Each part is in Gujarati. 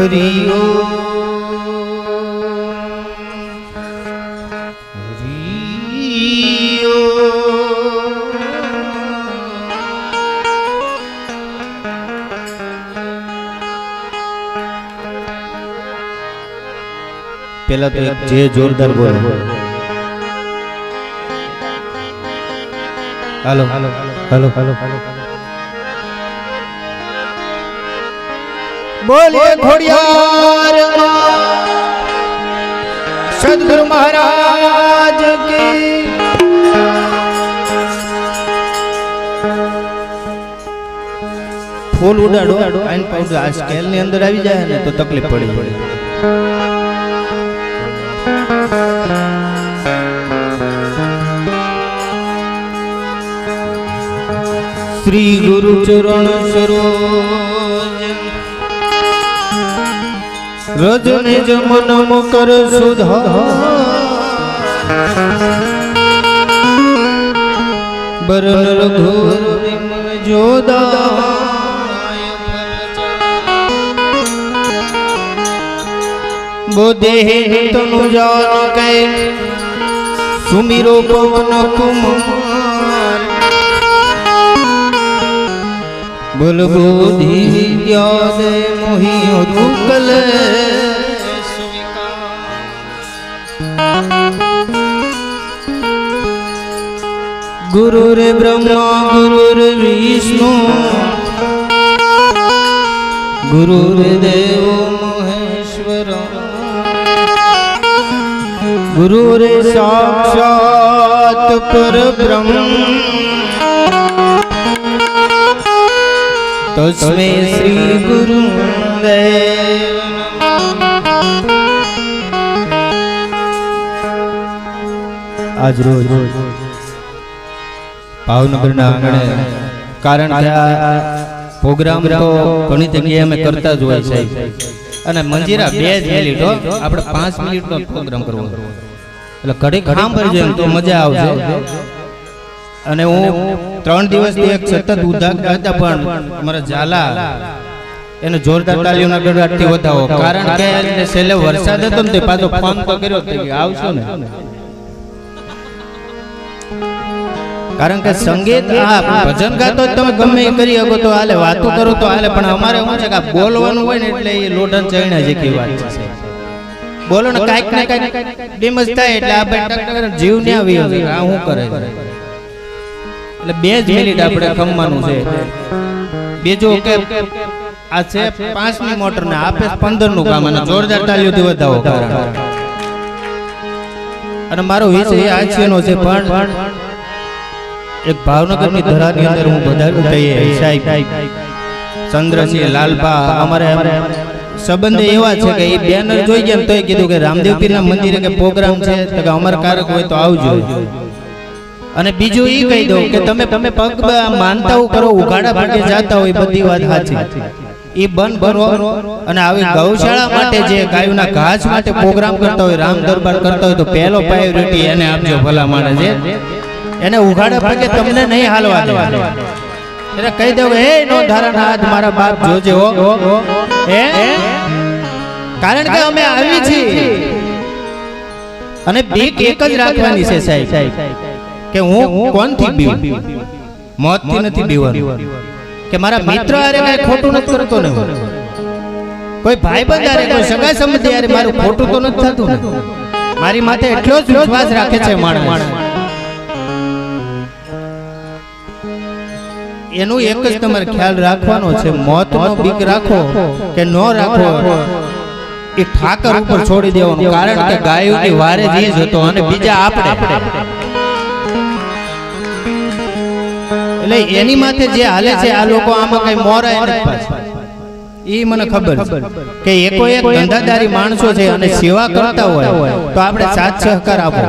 હરિયો પેલા તો એક જે જોરદાર બોલો. હાલો હાલો હાલો હાલો હાલો. બોલે ઘોડિયાર સદગુરુ મહારાજ કી. ફૂલ ઉડાડો આઈન પાઉડર આ સ્કેલની અંદર આવી જાય ને તો તકલીફ પડી પડે શ્રી ગુરુ ચરણ સરોજ રજને જમન મકર સુધા. બરન રઘુર જોદા બોધે તનુ જાન કે સુમિરો પવન કુમાર બોલ બોધિ જ્ઞાન મોહિયો દુકલ ગુરુ રે બ્રહ્મા ગુરુ રે વિષ્ણુ ગુરુ રે દેવ મહેશ્વર ગુરુ રે સાક્ષાત પરબ્રહ્મ તસ્મે શ્રી ગુરુ આજ રોજ ભાવનગરના આંગણે કારણ કે આ પ્રોગ્રામ તો ઘણી જગ્યાએ અમે કરતા જ હોય છે. અને મંજીરા બે જ મિનિટ આપણે પાંચ મિનિટનો પ્રોગ્રામ કરવો. એટલે ઘડી પર જાય તો મજા આવશે. અને હું ત્રણ દિવસથી એક સતત ઉધાર હતા પણ અમારા ઝાલા એને જોરદાર તાલીઓના ગડગડાટથી વધાવો. કારણ કે એને છેલ્લે વરસાદ હતો ને તે પાછો ફોન તો કર્યો હતો કે આવશો ને? કારણ કે સંગીત આ ભજન ગાતો તમે ગમે એ કરી શકો તો હાલે વાતો કરો તો હાલે પણ અમારે શું છે કે બોલવાનું હોય ને એટલે એ લોઢન ચણ્યા જેવી વાત છે. બોલો ને કાંઈક ને કાંઈક ડેમેજ થાય એટલે આ ભાઈ જીવ ને આવી આ શું કરે એટલે બે જ મિનિટ આપણે ખમવાનું છે. બીજું કે આ છે પાંચની મોટર ને આપે પંદરનું કામ અને જોરદાર તાલીઓથી વધાવો. અને મારો વિષય આ છે પણ એક ભાવનગરની ધરાની અંદર હું બધા કહીએ સાહેબ. ચંદ્રસિંહ લાલપા અમારે સંબંધ એવા છે કે એ બેનર જોઈ ગયા તો કીધું કે રામદેવ પીરના મંદિરે કે પ્રોગ્રામ છે તો કે અમાર કારક હોય તો આવજો. અને બીજું એ કહી દઉં કે તમે તમે પગ માનતા કરો ઉઘાડા પગે જાતા હોય બધી વાત સાચી. એ બંધ ભરો અને આવી ગૌશાળા માટે જે ગાયોના ઘાસ માટે પ્રોગ્રામ કરતા હોય રામ દરબાર કરતા હોય તો પહેલો પ્રાયોરિટી એને આપજો ભલા માણે છે એને ઉઘાડા પગે તમને નહીં હાલવા દેવા એટલે કહી દઉં હે નો ધારા હાથ મારા બાપ જોજે હો. હે? કારણ કે અમે આવી છીએ. અને બીક એક જ રાખવાની છે સાહેબ. કે હું કોણથી બીવું મોતથી નથી બીવાનું કે મારા મિત્ર હારે કઈ ખોટું નથી કરતો ને. કોઈ ભાઈબંધ હારે કોઈ સગા સંબંધી હારે મારું ખોટું તો નથી થતું મારી માથે એટલો જ વિશ્વાસ રાખે છે માણસ. એનું એક જ તમારે ખ્યાલ રાખવાનો છે મોતનો બીક રાખો કે ન રાખો એ ઠાકર ઉપર છોડી દેવાનું. કારણ કે ગાયોની વારે જ ઈ જ હતો અને બીજા આપણે. એટલે એની માથે જે હાલે છે આ લોકો આમાં કઈ મોરાય નથી પાછા. ઈ મને ખબર છે કે એકો એક ધંધાદારી માણસો છે અને સેવા કરતા હોય તો આપણે સાથ સહકાર આપો.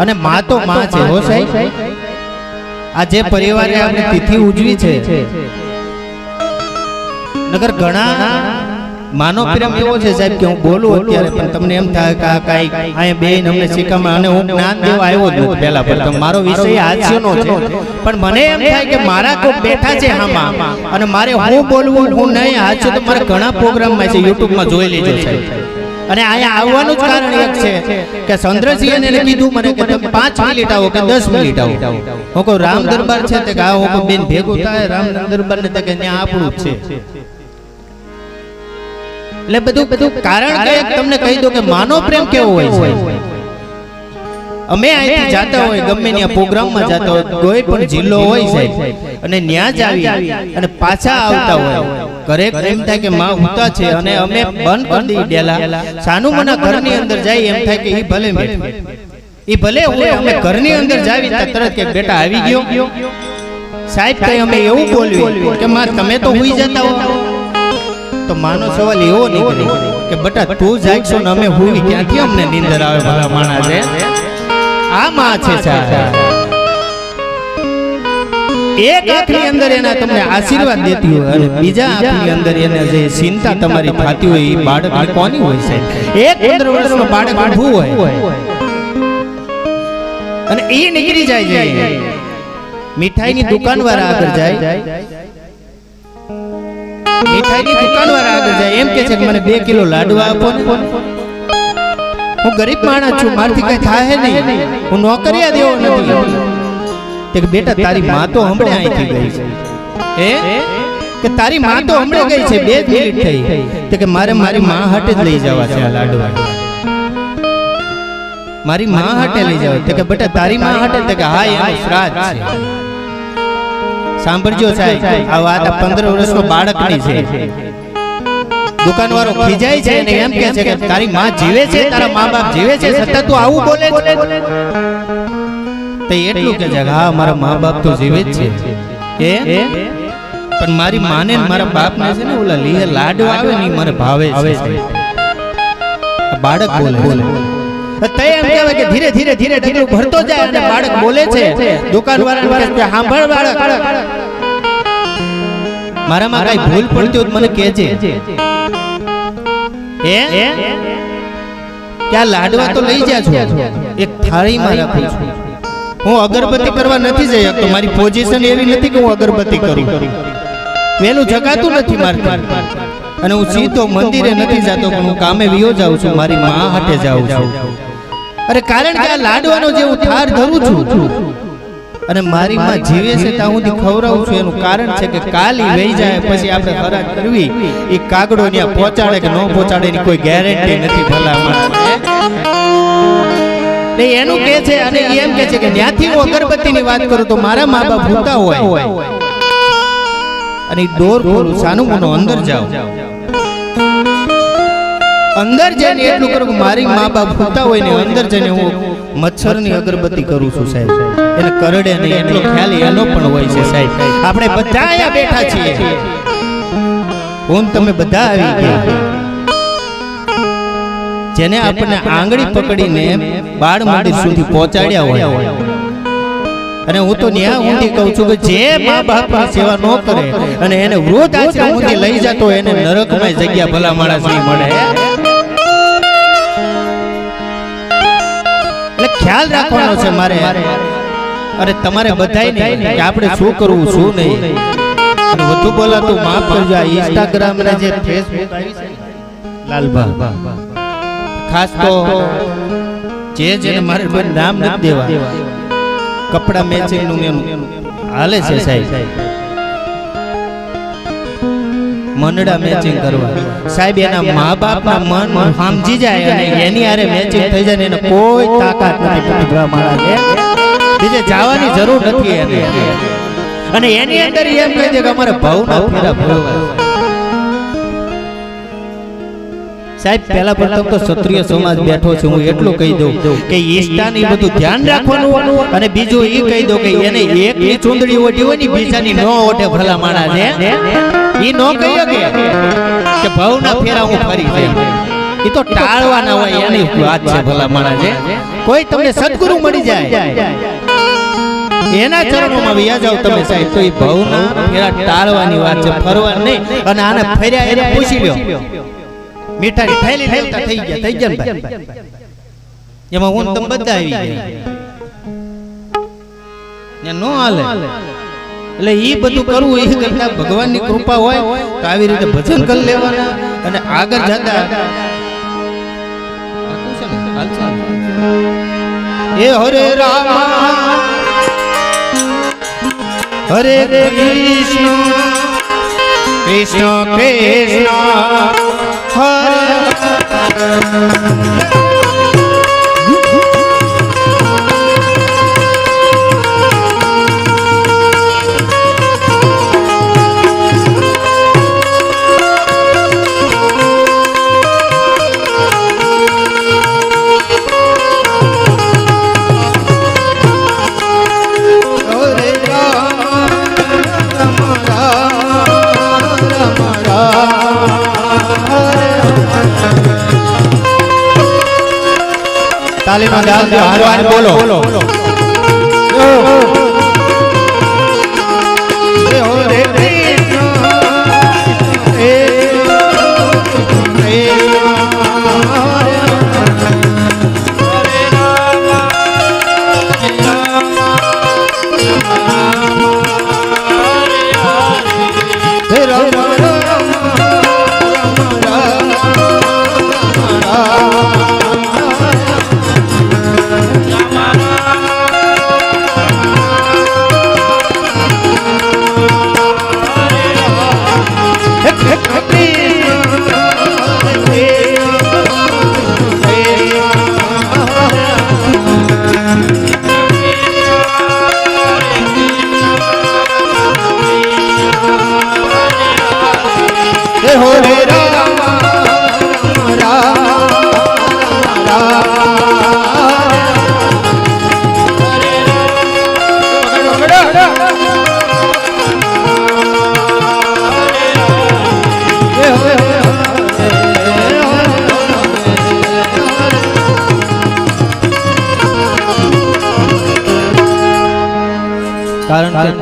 અને માં તો માં છે હો સાહેબ? આ જે પરિવારે આપણે તિથિ ઉજવી છે. નગર ઘણા માનો પ્રેમ એવો છે સાહેબ કે હું બોલું અત્યારે પણ તમને એમ થાય કે આ કાંઈ અહીંયા બેન અમને શીખામાં અને હું જ્ઞાન દેવા આવ્યો જ નથી પહેલા પણ મારો વિષય હાસ્યનો છે. પણ મને એમ થાય કે મારા કોઈ બેઠા છે આમાં અને મારે હું બોલવું હું નહીં હાસ્યો તો મારે ઘણા પ્રોગ્રામમાં છે યુટ્યુબમાં જોઈ લેજો સાહેબ. અને અહીંયા આવવાનું જ કારણ એક છે કે ચંદ્રસિંહ એને કીધું મને કે તમે પાંચ મિનિટ આવો કે દસ મિનિટ આવો. હું કહું રામ દરબાર છે તે કે હું બેન ભેગું થાય રામ દરબાર ને તે કે ત્યાં આપણું જ છે. એટલે બધું બધું કારણ કે તમને કહી દઉં કે માનો પ્રેમ કેવો હોય છે? અમે અહીંથી જાતા હોય ગમે ત્યાં પ્રોગ્રામમાં જાતા હોય કોઈ પણ જિલ્લો હોય છે અને ન્યા જ આવી અને પાછા આવતા હોય. ઘરે એમ થાય કે માં ઉતા છે અને અમે બંધ કરી દઈ ડેલા સાનું મના ઘરની અંદર જાય એમ થાય કે એ ભલે એ ભલે હોય અમે ઘરની અંદર જાવી તરત કે બેટા આવી ગયો. સાહેબ કઈ અમે એવું બોલ્યું કે માં તમે તો હુઈ જતા હો. તો માનો સવાલ એવો નીકળે કે બટા તું જાગશો ને અમે હુઈ ક્યાંથી અમને નીંદર આવે ભલા માણા છે આ માં છે એક આંખની અંદર એના તમને આશીર્વાદ દેતી હોય અને બીજા આંખની અંદર એને જે ચિંતા તમારી થતી હોય એ બાળક કોની હોય છે એક પંદર વર્ષનો બાળક ઊભું હોય. અને એ નીકળી જાય છે. મીઠાઈની દુકાન વાળા આગળ જાય. મીઠાઈની દુકાન વાળા આગળ જાય, એમ કે છે કે મને બે કિલો લાડુ આપો હું ગરીબ માણસ છું, મારથી કઈ થાય નહીં. હું નોકરિયા દેવો નથી કે બેટા, તારી માં તો હમણે અહીંથી ગઈ છે. કે તારી માં તો હમણે ગઈ છે, બે મિનિટ થઈ. તે કે મારે મારી માં હાટે જ લઈ જવા છે આ લાડુ મારી માં હાટે લઈ જવા. તે કે બેટા, તારી માં હાટે? તે કે હા, એનું શ્રાદ્ધ છે. સાંભળજો સાહેબ આ વાત પંદર 15 વર્ષનો બાળકની છે. દુકાનવાળો ખીજાય છે ને એમ કહે છે કે તારી માં જીવે છે તારા મા બાપ જીવે છે સતત તું આવું બોલે તો એટલું કે છે હા મારા મા બાપ તો જીવે જ છે. એ પણ મારી માને મારા મારા બાપને છે ને ઓલા લીહે લાડવા આવે ને મને ભાવે છે. બાળક બોલે બોલે તે એમ કહેવાય કે ધીરે ધીરે ધીરે ધીરે ભરતો જાય અને બાળક બોલે છે. દુકાન કે સાંભળ બાળક. મારામાં કઈ ભૂલ પડતી હોય મને કહેજે. એ કે લાડવા તો લઈ જા છો? એક થાળીમાં રાખું છું. હું અગરબત્તી કરવા નથી જઈ શકતો. મારી પોઝિશન એવી નથી કે હું અગરબત્તી કરું. વેલું જગાતું નથી મારથી. અને હું સીધો મંદિરે નથી જતો પણ હું કામે વિયો જાઉં છું. મારી મા હાટે જાઉં છું. અરે કારણ કે આ લાડવાનો જે હું થાર ધરું છું અને મારી માં જીવે છે ત્યાં હું ખવડાવું છું. એનું કારણ છે કે કાલી વહી જાય પછી આપણે ખરાબ કરવી. એ કાગડો ત્યાં પહોંચાડે કે ન પહોંચાડે એની કોઈ ગેરંટી નથી ભલામણ ને એનું કે છે અને એમ કે છે કે ત્યાંથી હું અગરબત્તીની વાત કરું તો મારા મા બાપ ભૂતા હોય. અને ડોર ખોલું સાનું મનો અંદર જાઓ. અંદર જઈને એટલું કરું મારી મા બાપ ભૂતા હોય ને અંદર જઈને હું મચ્છરની અગરબત્તી કરું છું સાહેબ. એને કરડે નહીં એટલો ખ્યાલ એનો પણ હોય છે સાહેબ. આપણે બધા અહીંયા બેઠા છીએ. હું તમે બધા આવી ગયા. જેને આપણે આંગળી પકડીને બાળ મંદિર સુધી પહોંચાડ્યા હોય. અને હું તો ન્યા ઊંધી કહું છું કે જે મા બાપની સેવા ન કરે અને એને વૃદ્ધ આશ્રમ ઊંધી લઈ જતો એને નરકમાં જગ્યા ભલા માણસ નહીં મળે. એટલે ખ્યાલ રાખવાનો છે મારે. અરે તમારે બધાય ને કે આપણે શું કરવું શું નહીં? અને વધુ બોલાતું માફ કરજો આ ઇન્સ્ટાગ્રામ ને જે ફેસબુક આવી છે લાલબા. ખાસ તો જે જે મારે નામ નથી દેવા. કપડા મેચિંગનું એનું હાલે છે સાહેબ. મનડા મેચિંગ કરવા. સાહેબ એના મા બાપના મન સમજી જાય અને એની આરે મેચિંગ થઈ જાય એને કોઈ તાકાત નથી પ્રતિભા મહારાજે બીજે જવાની જરૂર નથી એને. અને એની અંદર એમ કહે છે કે અમારે ભાવના ફેરા ભરવા સાહેબ, પહેલા પ્રથમ તો ક્ષત્રિય સમાજ બેઠો છે, હું એટલું કહી દઉં કે ઈષ્ટાને બધું ધ્યાન રાખવાનું અને બીજું એ કહી દઉં કે એને એક ની ચૂંદડી ઓઢી હોય ને બીજાની નો ઓઢે ભલા માણા છે એ નો કહી શકે કે ભાવના ફેરા હું ફરી જાય. એ તો ટાળવાના હોય, એની વાત છે ભલા માણા છે કોઈ તમને સદગુરુ મળી જાય. એના ચરણોમાં વ્યા જાવ તમે સાહેબ, તો એ ભાવના ફેરા ટાળવાની વાત છે ફરવા નહીં. અને આને ફેર્યા એને પૂછી લ્યો. મીઠાની થેલી લેતા થઈ ગયા થઈ ગયા ભાઈ. એમાં હું તમ બધા આવી ગયા. ને નો હાલે. એટલે એ બધું કરવું એ કરતા ભગવાનની કૃપા હોય તો આવી રીતે ભજન કરી લેવાના અને આગળ જતા એ હરે રામ. હરે કૃષ્ણ. કૃષ્ણ કૃષ્ણ. હરે તાલીનો દાલ દે હારવાર બોલો.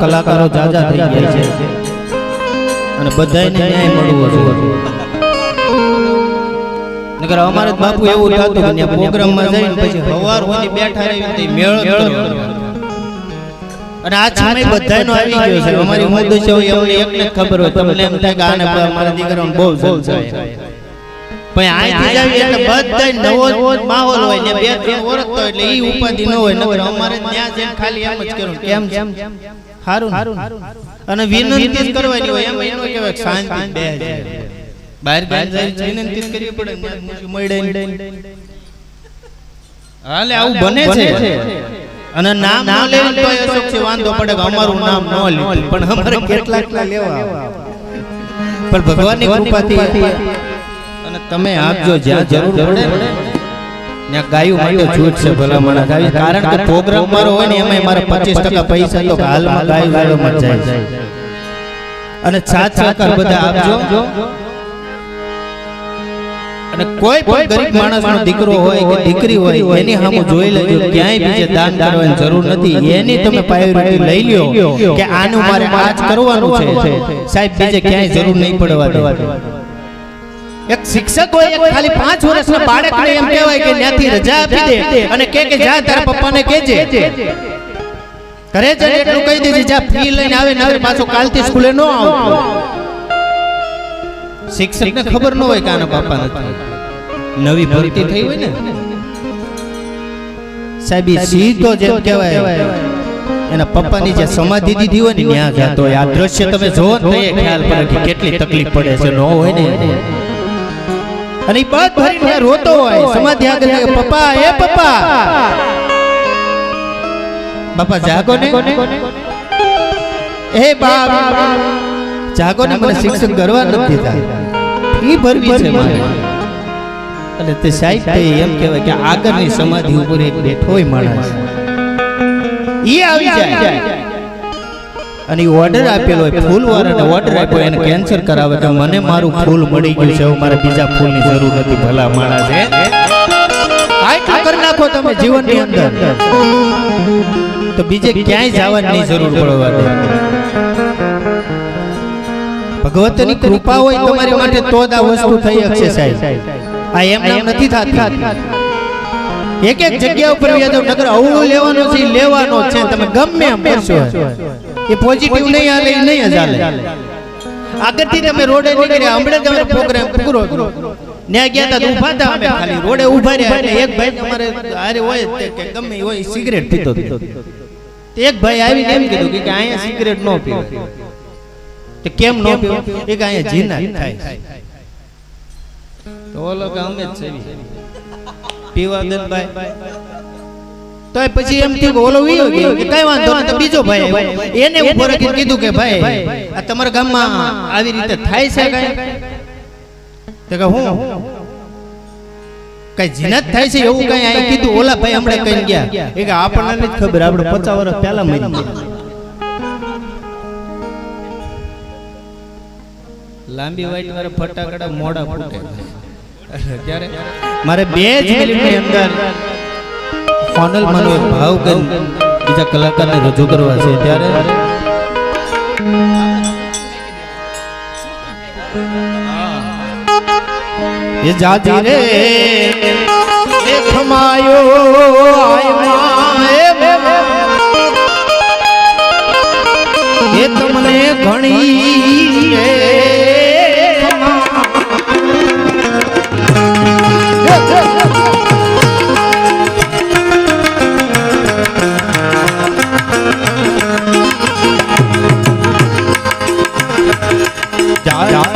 કલાકારો જાજા થઈ ગયા છે. અને બધાને ન્યાય મળવો જોઈએ નગર અમારે બાપુ એવું થતું કે પ્રોગ્રામમાં જઈને પછી હવાર હોની બેઠા રહી તે મેળ અને આ સમય બધાનો આવી ગયો છે. અમારી હું છે એમને એકને ખબર હોય. તમને એમ થાય કે આને મારા દીકરાને બહુ બહુ છે. પણ અહીંથી જાવી એટલે બધા નવો માહોલ હોય ને બે ત્રણ ઓળખતો હોય એટલે ઈ ઉપાધિ ન હોય. નગર અમારે ત્યાં જેમ ખાલી એમ જ કરું. કેમ કેમ હારું અને વિનંતી કરવાની હોય એમ એનો કહેવાય શાંતિ બે બહાર બહાર વિનંતી કરવી પડે મળે હાલે આવું બને છે. અને નામ ના લે તો અશોક છે વાંધો પડે કે અમારું નામ ન લે પણ અમારે કેટલા કેટલા લેવા પણ ભગવાનની કૃપાથી અને તમે આપજો જ્યાં જરૂર પડે. ત્યાં ગાયું માટે છૂટ છે ભલા માણસ. કારણ કે પ્રોગ્રામ મારો હોય ને એમાં મારે 25% પૈસા તો હાલમાં ગાયું ગાયોમાં જાય. અને સાથ સહકાર બધા આપજો. અને કોઈ પણ ગરીબ માણસનો દીકરો હોય કે દીકરી હોય એની સામે જોઈ લેજો ક્યાંય બીજે દાન કરવાની જરૂર નથી. એની તમે પ્રાયોરિટી લઈ લ્યો કે આનું મારે આ જ કરવાનું છે. સાહેબ બીજે ક્યાંય જરૂર નહીં પડવા દેવા એક શિક્ષક હોય એક ખાલી પાંચ વર્ષના બાળકને એમ કહેવાય કે ત્યાંથી રજા આપી દે અને કે કે જા તારા પપ્પાને કહેજે ઘરે જઈને એટલું કહી દેજે જા ફી લઈને આવે ને આવે પાછો કાલથી સ્કૂલે ન આવતો શિક્ષકને ખબર ન હોય કે આના પપ્પા નથી. નવી ભરતી થઈ હોય ને? સાહેબ સીધો જેમ કહેવાય એના પપ્પાની જે સમાધિ દીધી હોય ને ત્યાં જતો આ દ્રશ્ય તમે જોવો ને ખ્યાલ પડે કે કેટલી તકલીફ પડે છે ન હોય ને? અને ઈ પગ ભરીને રોતો હોય. સમાધિ આગળ પપ્પા એ પપ્પા બાપા જાગો ને. એ બાપ જાગો ને મને શિક્ષણ કરવા નથી દીધા ફી ભરવી છે મારે. એટલે તે સાહેબ એમ કહેવાય કે આગળની સમાધિ ઉપર એક બેઠો હોય માણસ. ઈ આવી જાય. અને ઓર્ડર આપેલો હોય ફૂલ વાળાને ઓર્ડર આપ્યો એને કેન્સર કરાવે તો મને મારું ફૂલ મળી ગયું છે મારે બીજા ફૂલની જરૂર નથી ભલા માણસ છે આટલું કરી નાખો તમે જીવનની અંદર. તો બીજે ક્યાંય જવાની જરૂર પડવા દે. ભગવતની કૃપા હોય તમારી માટે તો જ આ વસ્તુ થઈ શકશે સાહેબ. આ એમ એમ નથી થતી. એક એક જગ્યા ઉપર વ્યાજો નગર અવળું લેવાનો છે લેવાનો છે તમે ગમે એમ કરશો. એ પોઝિટિવ નહીં હાલે એ નહીં ચાલે આગળથી અમે રોડે નીકળ્યા હમણાં જ અમે પ્રોગ્રામ પૂરો ન્યા ગયા તા તો ઊભા હતા અમે ખાલી. રોડે ઊભા રહ્યા એક ભાઈ તમારે હારે હોય કે ગમે હોય સિગરેટ પીતો હતો. તે એક ભાઈ આવીને એમ કીધું કે કે અહીંયા સિગરેટ ન પીવો તે કેમ ન પીવો એ કે અહીંયા જીના થાય. તો ઓલો કે અમે જ છે પીવા દેન ભાઈ. તો એ પછી એમ થયું કે ઓલો વીયો ગયો કે કઈ વાંધો નહીં તો બીજો ભાઈ. એને ઊભો રાખીને કીધું કે ભાઈ આ તમારા ગામમાં આવી રીતે થાય છે કઈ? તો કે હું? કઈ જીનત થાય છે એવું કઈ આ કીધું? ઓલા ભાઈ હમણાં કઈ ગયા. એ કે આપણને નથી ખબર આપણે પચાસ વર્ષ પહેલા મરી ગયા. લાંબી વાઈટ વાળા ફટાકડા મોડા ફૂટે. ત્યારે મારે બે જ મિનિટની અંદર ફોનલ માનો એક ભાવ કરી બીજા કલાકારને રજૂ કરવા છે. ત્યારે એ જાજી રે એ ખમાયો એ તમને ઘણી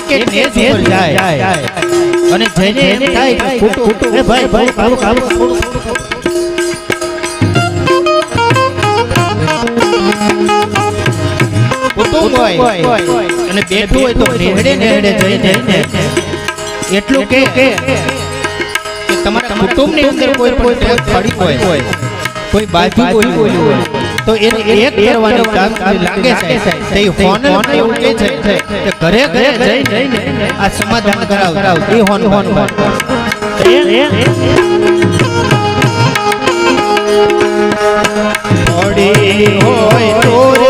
એક એક જાય. અને જેને એમ થાય કે ખોટું એ ભાઈ ભાઈ કાબુ કાબુ કુટુંબ હોય. અને બેઠું હોય તો નેહડે નેહડે જઈ જઈને એટલું કે તમારા કુટુંબની અંદર કોઈ કોઈ પડી હોય. કોઈ બાજુ બોલ્યું હોય. તો એ એક કરવાની કામ લાગે છે. તે હોન એવું કહે છે કે ઘરે ઘરે જઈને આ સમાધાન કરાવ એ હોન હોન હોન હોય તોરે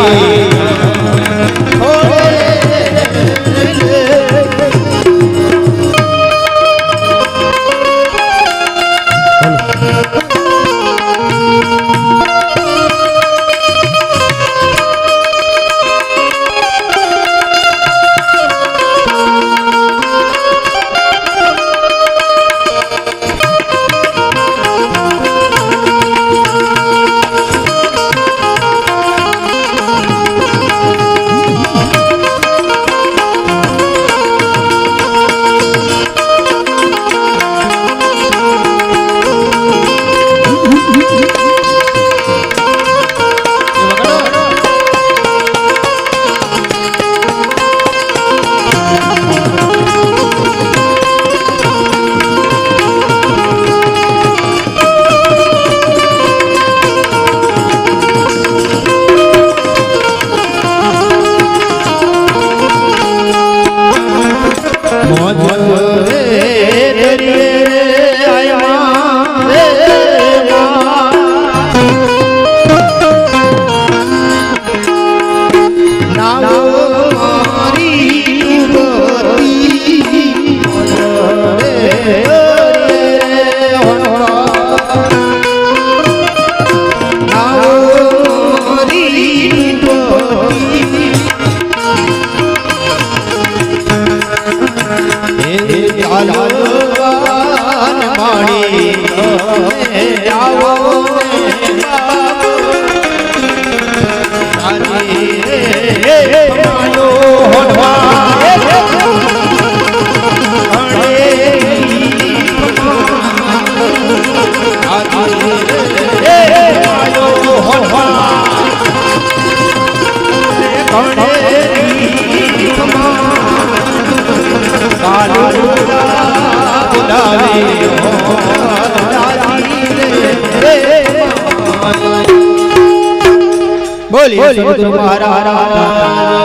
બોલી સદગુરુ મહારાજ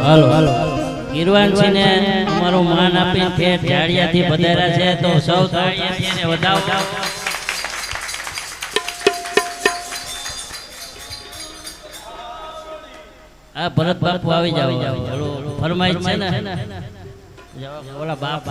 હાલો હાલો ગીરવાનસિંહને અમારું માન આપીને ઠેઠ પધાર્યા છે તો સૌ તાળીઓથી એને વધાવો. આ ભરત બાપુ આવી જાવ ફરમાઈશ છે ને? ઓલા બાપુ